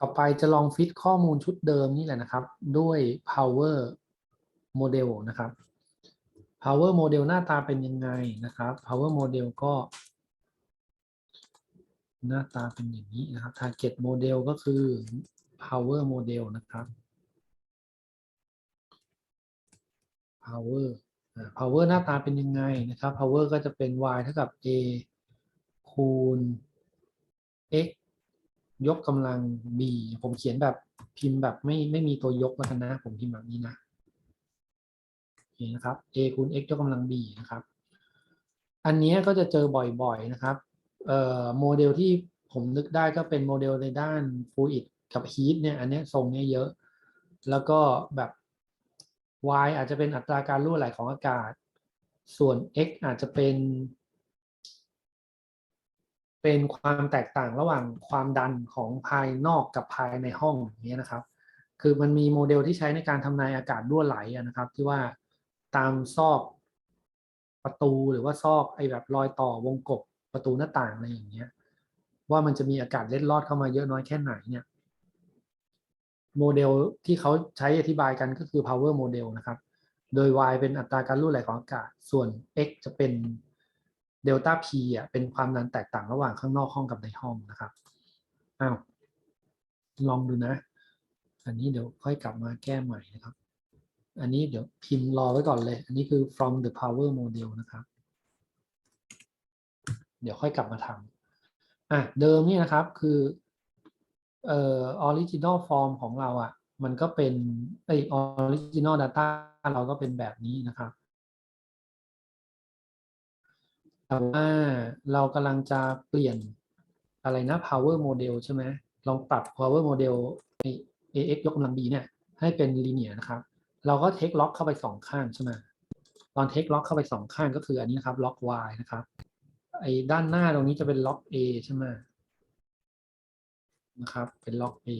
ต่อไปจะลองฟิตข้อมูลชุดเดิมนี่แหละนะครับ ด้วย power model นะครับ power model หน้าตาเป็นยังไงนะครับ power model ก็ หน้าตาเป็นอย่างนี้นะครับ target model ก็คือ power model นะครับ power power หน้าตาเป็นยังไงนะครับ power ก็จะเป็น y เท่ากับ a คูณ x ยกกำลัง b ผมเขียนแบบพิมพ์แบบไม่ไม่มีตัวยกแล้วกันนะ ผมพิมพ์แบบนี้นะโอเคนะครับ a คูณ x ยกกำลัง b นะครับ อันเนี้ยก็จะเจอบ่อยๆนะครับเอ่อโมเดลที่ผมนึกได้ก็เป็นโมเดลในด้าน fluid กับ heat เนี่ยอันเนี้ยทรงเนี้ยเยอะ แล้วก็แบบ y อาจจะเป็นอัตราการรั่วไหลของอากาศ ส่วน x อาจจะเป็น เป็นความแตกต่างระหว่างความดันของภายนอกกับภายในห้องอย่างเงี้ยนะครับ คือมันมีโมเดลที่ใช้ในการทำนายอากาศรั่วไหลนะครับ ที่ว่าตามซอกประตูหรือว่าซอกไอ้แบบรอยต่อวงกบประตูหน้าต่างอะไรอย่างเงี้ย ว่ามันจะมีอากาศเล็ดลอดเข้ามาเยอะน้อยแค่ไหนเนี่ยโมเดลที่เขาใช้อธิบายกันก็คือ power model นะครับ โดย y เป็นอัตราการรั่วไหลของอากาศ ส่วน x จะเป็น delta p อะเป็นความดันแตกต่างระหว่างข้างนอกห้องกับในห้องนะครับอ้าวลองดูนะ อันนี้เดี๋ยวค่อยกลับมาแก้ใหม่นะครับ อันนี้เดี๋ยวพิมพ์รอไว้ก่อนเลย อันนี้คือ from the power model นะครับ เดี๋ยวค่อยกลับมาทำอะเดิมนี่นะครับคือเอ่อ original form ของเราอะ มันก็เป็นไอ original data เราก็เป็นแบบนี้นะครับ แต่ว่าเรากำลังจะเปลี่ยนอะไรนะ power model ใช่ไหมลองปรับ power model ใน ax ยกกำลัง b เนี่ย ให้เป็น linear นะครับ เราก็ take lock เข้าไปสองข้างใช่ไหมตอน take lock เข้าไปสองข้างก็คืออันนี้นะครับ lock y นะครับ ไอ้ด้านหน้าตรงนี้จะเป็น lock a ใช่ไหมนะครับ เป็น lock a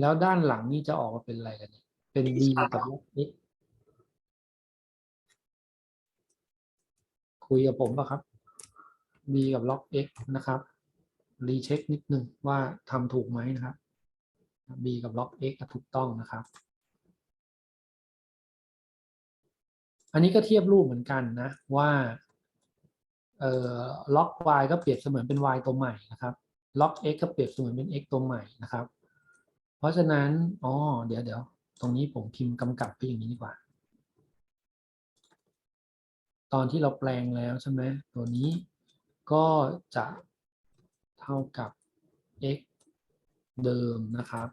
แล้วด้านหลังนี่จะออกมาเป็นอะไรกันเนี่ยเป็น b กับ lock x คุยกับผมป่ะครับ b กับ log x นะครับรีเช็คนิดนึงว่าทำถูกไหมนะครับ b กับ log x อะถูกต้องนะครับ อันนี้ก็เทียบรูปเหมือนกันนะว่าเอ่อ log y ก็เปรียบเสมือนเป็น y ตัวใหม่นะครับ log x ก็เปรียบเสมือนเป็น x ตัวใหม่นะครับ เพราะฉะนั้นอ๋อเดี๋ยวเดี๋ยวตรงนี้ผมพิมพ์กำกับไปอย่างนี้ดีกว่า ตอนที่เราแปลงแล้วใช่ไหมตัวนี้ก็จะเท่ากับ x เดิมนะครับ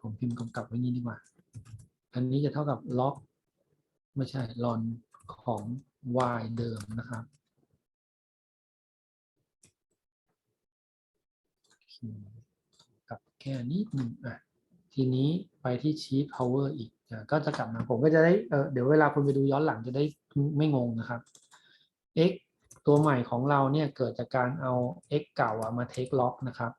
ผมพิมพ์กำกับไว้นี้ดีกว่า อันนี้จะเท่ากับ log ไม่ใช่ ln ของ y เดิมนะครับกับแค่นิดหนึ่งอะ ทีนี้ไปที่ sheet power อีกก็จะกลับมาผมก็จะได้เเดี๋ยวเวลาคุณไปดูย้อนหลังจะได้ไม่งงนะครับ x ตัวใหม่ของเราเนี่ยเกิดจากการเอา x เก่าอะมา take lock นะครับ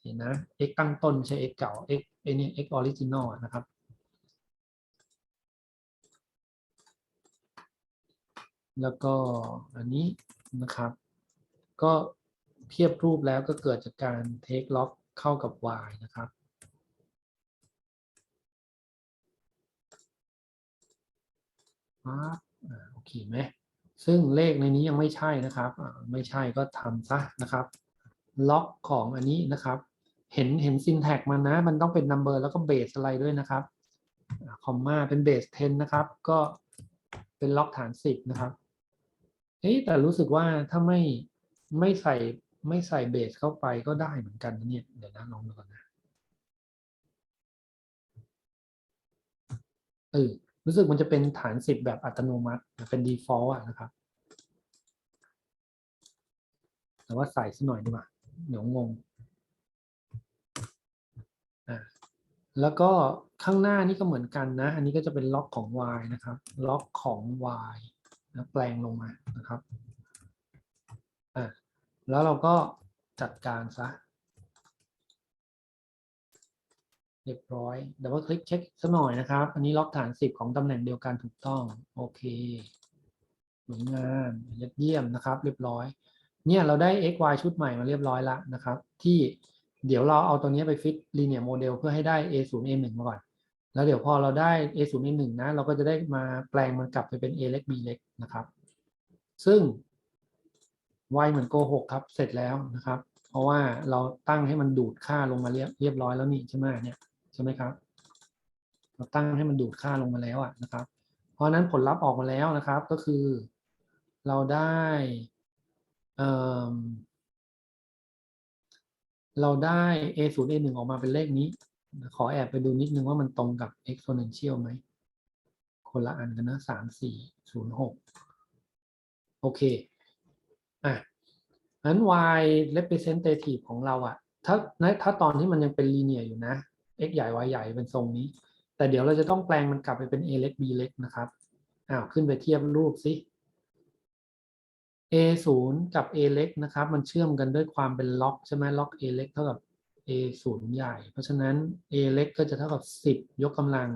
เห็นนะ x ตั้งต้นใช่ x เก่า x เนี่ย x original นะครับแล้วก็อันนี้นะครับ ก็เทียบรูปแล้วก็เกิดจากการ take lock เข้ากับ y นะครับ ปั๊บโอเคไหมซึ่งเลขในนี้ยังไม่ใช่นะครับ ไม่ใช่ก็ทำซะนะครับ ล็อกของอันนี้นะครับ เห็นเห็นซินแท็กมันนะ มันต้องเป็น number แล้วก็เบสอะไรด้วยนะครับ คอมมาเป็นเบส10นะครับ ก็เป็นล็อกฐาน 10 นะครับ เอ๊แต่รู้สึกว่าถ้าไม่ไม่ใส่ไม่ใส่เบสเข้าไปก็ได้เหมือนกันนะเนี่ย เดี๋ยวนะลองดูก่อนนะเออ รู้สึกมันจะเป็นฐานสิบแบบอัตโนมัติเป็น default อะนะครับ แต่ว่าใส่ซะหน่อยดีกว่าเดี๋ยวงงอ่าแล้วก็ข้างหน้านี่ก็เหมือนกันนะ อันนี้ก็จะเป็นล็อกของ y นะครับ ล็อกของ y นะแปลงลงมานะครับ อ่าแล้วเราก็จัดการซะ เรียบร้อยเดี๋ยวว่าคลิกเช็คสักหน่อยนะครับ อันนี้ล็อกฐาน10ของตำแหน่งเดียวกันถูกต้อง โอเคสวยงามยอดเยี่ยมนะครับ เรียบร้อย เนี่ยเราได้ x y ชุดใหม่มาเรียบร้อยแล้วนะครับ ที่เดี๋ยวเราเอาตัวนี้ไปฟิต linear model เพื่อให้ได้ a 0 a 1มาก่อน แล้วเดี๋ยวพอเราได้ a 0 a 1นะ เราก็จะได้มาแปลงมันกลับไปเป็น a เล็ก b เล็กนะครับ ซึ่ง y เหมือนโกหกครับ เสร็จแล้วนะครับ เพราะว่าเราตั้งให้มันดูดค่าลงมาเรียบเรียบร้อยแล้วนี่ใช่ไหมเนี่ย ช่ไหมครับ เราตั้งให้มันดูดค่าลงมาแล้วอะนะครับ เพราะนั้นผลลัพธ์ออกมาแล้วนะครับก็คือ เราได้เอิ่มเราได้ a 0 a 1ออกมาเป็นเลขนี้ ขอแอบไปดูนิดนึงว่ามันตรงกับ exponential ไหม คนละอันกันนะสามสี่ศูนย์หกโอเค อะนั้น y representative ของเราอะถ้าถ้าตอนที่มันยังเป็น linear อยู่นะ x ใหญ่ y ใหญ่เป็นทรงนี้ แต่เดี๋ยวเราจะต้องแปลงมันกลับไปเป็น a เล็ก b เล็กนะครับอ้าวขึ้นไปเทียบรูปสิ a 0กับ a เล็กนะครับ มันเชื่อมกันด้วยความเป็นล็อกใช่ไหมล็อก a เล็กเท่ากับ a 0ใหญ่ เพราะฉะนั้น a เล็กก็จะเท่ากับ 10 ยกกำลัง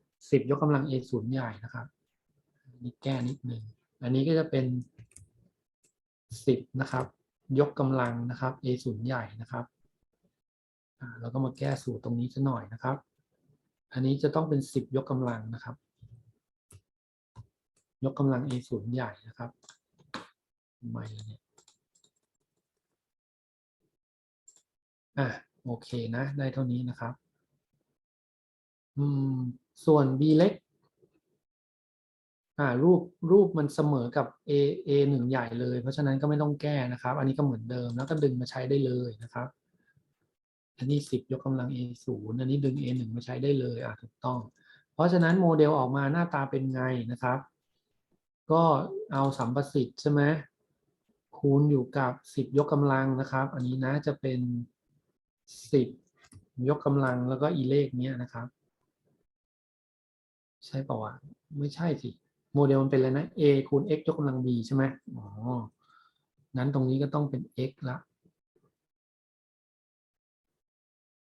10 ยกกำลัง a 0ใหญ่นะครับนี่แก้นิดหนึ่งอันนี้ก็จะเป็น 10 นะครับ ยกกำลังนะครับ a 0ใหญ่นะครับ เราก็มาแก้สูตรตรงนี้จะหน่อยนะครับ อันนี้จะต้องเป็น 10 ยกกำลังนะครับ ยกกำลัง a 0ใหญ่นะครับไม่เนี่ยอะโอเคนะ ได้เท่านี้นะครับ อืม ส่วน b เล็กอ่ารูปรูปมันเสมอกับ a a หนึ่งใหญ่เลย เพราะฉะนั้นก็ไม่ต้องแก้นะครับ อันนี้ก็เหมือนเดิมแล้วก็ดึงมาใช้ได้เลยนะครับ อันนี้สิบยกกำลัง a ศูนย์อันนี้ดึง a หนึ่งมาใช้ได้เลยอะถูกต้อง เพราะฉะนั้นโมเดลออกมาหน้าตาเป็นไงนะครับ ก็เอาสัมประสิทธิ์ใช่ไหมคูณอยู่กับสิบยกกำลังนะครับ อันนี้นะจะเป็นสิบยกกำลังแล้วก็อีเลขเนี้ยนะครับ ใช่ป่าวะไม่ใช่สิโมเดลมันเป็นอะไรนะ a คูณ x ยกกำลัง b ใช่ไหมอ๋อนั้นตรงนี้ก็ต้องเป็น x ละ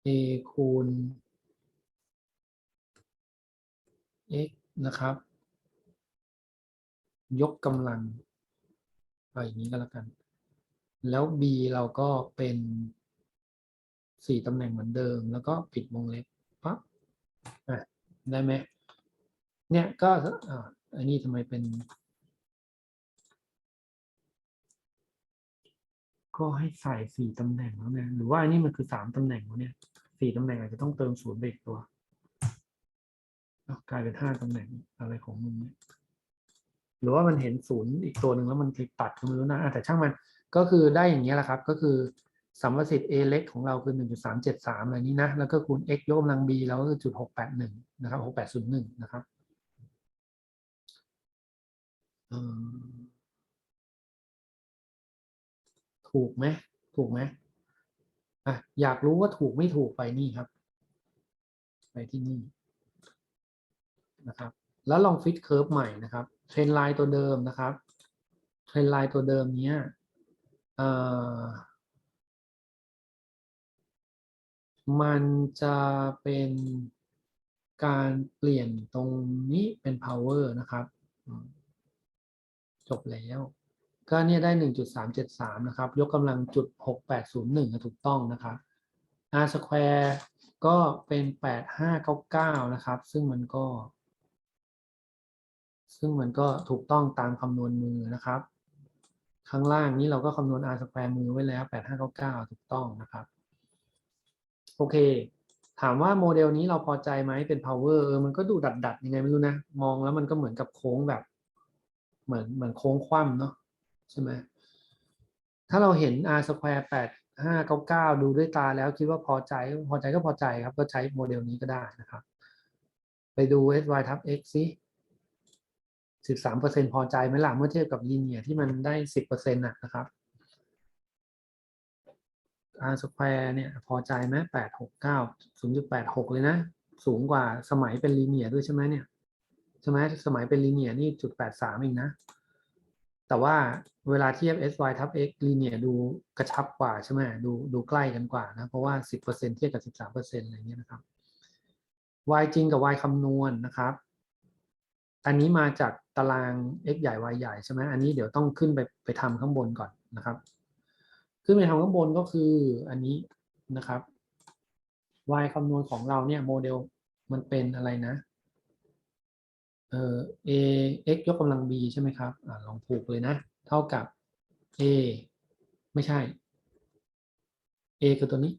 a คูณ x นะครับ ยกกำลังไปอย่างนี้ก็แล้วกัน แล้ว b เราก็เป็นสี่ตำแหน่งเหมือนเดิม แล้วก็ปิดวงเล็บปั๊บอะได้ไหมเนี่ยก็อ,อันนี้ทำไมเป็นก็ให้ใส่สี่ตำแหน่งแล้วเนี่ยหรือว่าอันนี้มันคือสามตำแหน่งวะเนี่ย สี่ตำแหน่งอาจจะต้องเติมศูนย์ไปอีกตัวกลายเป็นห้าตำแหน่งอะไรของมึงเนี่ยหรือว่ามันเห็นศูนย์อีกตัวหนึ่งแล้วมันคลิกตัดก็ไม่รู้นะแต่ช่างมันก็คือได้อย่างเงี้แหละครับ ก็คือสัมประสิทธิ์ a เล็กของเราคือหนึ่งจุดสามเจ็ดสามอะไรนี้นะ แล้วก็คูณ x ยกกำลัง b แล้วก็คือจุดหกแปดหนึ่งนะครับหกแปดศูนย์หนึ่งนะครับถูกไหมถูกไหม อะอยากรู้ว่าถูกไม่ถูกไปนี่ครับ ไปที่นี่นะครับ แล้วลองฟิตเคิร์ฟใหม่นะครับเทรนไลน์ตัวเดิมนะครับเทรนไลน์ตัวเดิมเนี้ยมันจะเป็นการเปลี่ยนตรงนี้เป็น power นะครับ จบแล้ว ก็เนี่ยได้ 1.373 นะครับ ยกกำลังจุด 6801 ถูกต้องนะครับ r square ก็เป็น 8599 นะครับ ซึ่งมันก็ ซึ่งมันก็ถูกต้องตามคำนวณมือนะครับ ข้างล่างนี้เราก็คำนวณ r square มือไว้แล้ว 8599 ถูกต้องนะครับ โอเค ถามว่าโมเดลนี้เราพอใจไหมเป็น power เออมันก็ดูดัดดัดๆยังไงไม่รู้นะ มองแล้วมันก็เหมือนกับโค้งแบบ เหมือนเหมือนโค้งคว่ำเนาะ ใช่ไหมถ้าเราเห็น r square 8599 ดูด้วยตาแล้วคิดว่าพอใจ พอใจก็พอใจครับ ก็ใช้โมเดลนี้ก็ได้นะครับ ไปดู sy ทับ x ซิ13%พอใจไหมล่ะเมื่อเทียบกับ linear ที่มันได้ 10%นะนะครับ r square เนี่ย พอใจไหม869 0.86 เลยนะ สูงกว่าสมัยเป็น linear ด้วยใช่ไหมเนี่ย ใช่ไหมสมัยเป็น linear นี่จุด 83เองนะ แต่ว่าเวลาเทียบ sy ทับ x linear ดูกระชับกว่าใช่ไหมดูดูใกล้กันกว่านะ เพราะว่า 10%เทียบกับ 13%อะไรเงี้ยนะครับ y จริงกับ y คำนวณนะครับ อันนี้มาจากตาราง x ใหญ่ y ใหญ่ใช่ไหมอันนี้เดี๋ยวต้องขึ้นไปไปทำข้างบนก่อนนะครับ ขึ้นไปทำข้างบนก็คืออันนี้นะครับ y คำนวณของเราเนี่ยโมเดลมันเป็นอะไรนะ เอ่อ a x ยกกำลัง b ใช่ไหมครับอลองผูกเลยนะ เท่ากับ a ไม่ใช่ a คือตัวนี้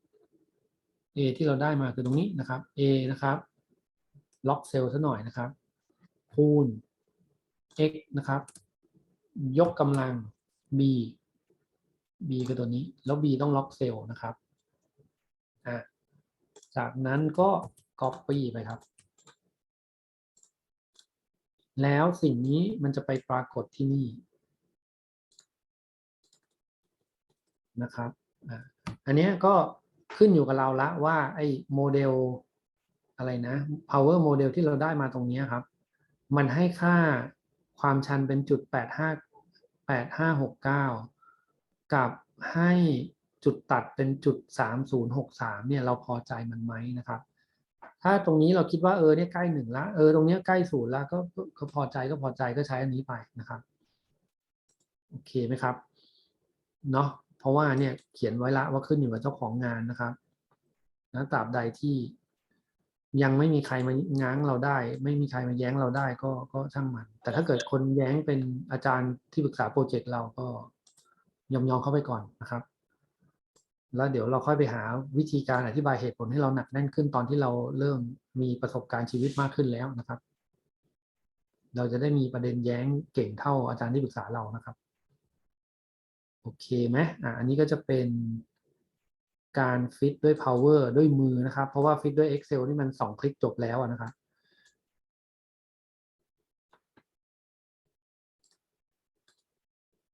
a ที่เราได้มาคือตรงนี้นะครับ a นะครับล็อกเซลล์ซะหน่อยนะครับ คูณ x นะครับ ยกกำลัง b b คือตัวนี้ แล้ว b ต้องล็อกเซลล์นะครับอะจากนั้นก็ copy ไปครับ แล้วสิ่งนี้มันจะไปปรากฏที่นี่นะครับ อันนี้ก็ขึ้นอยู่กับเราละว่าไอ้โมเดลอะไรนะ power model ที่เราได้มาตรงนี้ครับ มันให้ค่าความชันเป็นจุดแปดห้าแปดห้าหกเก้ากับให้จุดตัดเป็นจุดสามศูนย์หกสามเนี่ยเราพอใจมันไหมนะครับ ถ้าตรงนี้เราคิดว่าเออเนี่ยใกล้หนึ่งละเออตรงเนี้ยใกล้ศูนย์ละก็ก็ก็พอใจก็พอใจก็ใช้อันนี้ไปนะครับโอเคไหมครับเนาะเพราะว่าเนี่ยเขียนไว้ละว่าขึ้นอยู่กับเจ้าของงานนะครับนะตราบใดที่ยังไม่มีใครมาง้างเราได้ ไม่มีใครมาแย้งเราได้ก็ก็ช่างมัน แต่ถ้าเกิดคนแย้งเป็นอาจารย์ที่ปรึกษาโปรเจกต์เราก็ยอมยอมเข้าไปก่อนนะครับ แล้วเดี๋ยวเราค่อยไปหาวิธีการอธิบายเหตุผลให้เราหนักแน่นขึ้นตอนที่เราเริ่มมีประสบการณ์ชีวิตมากขึ้นแล้วนะครับ เราจะได้มีประเด็นแย้งเก่งเท่าอาจารย์ที่ปรึกษาเรานะครับ โอเคไหมอะอันนี้ก็จะเป็นการฟิตด้วย power ด้วยมือนะครับ เพราะว่าฟิตด้วย Excel นี่มันสองคลิกจบแล้วนะครับ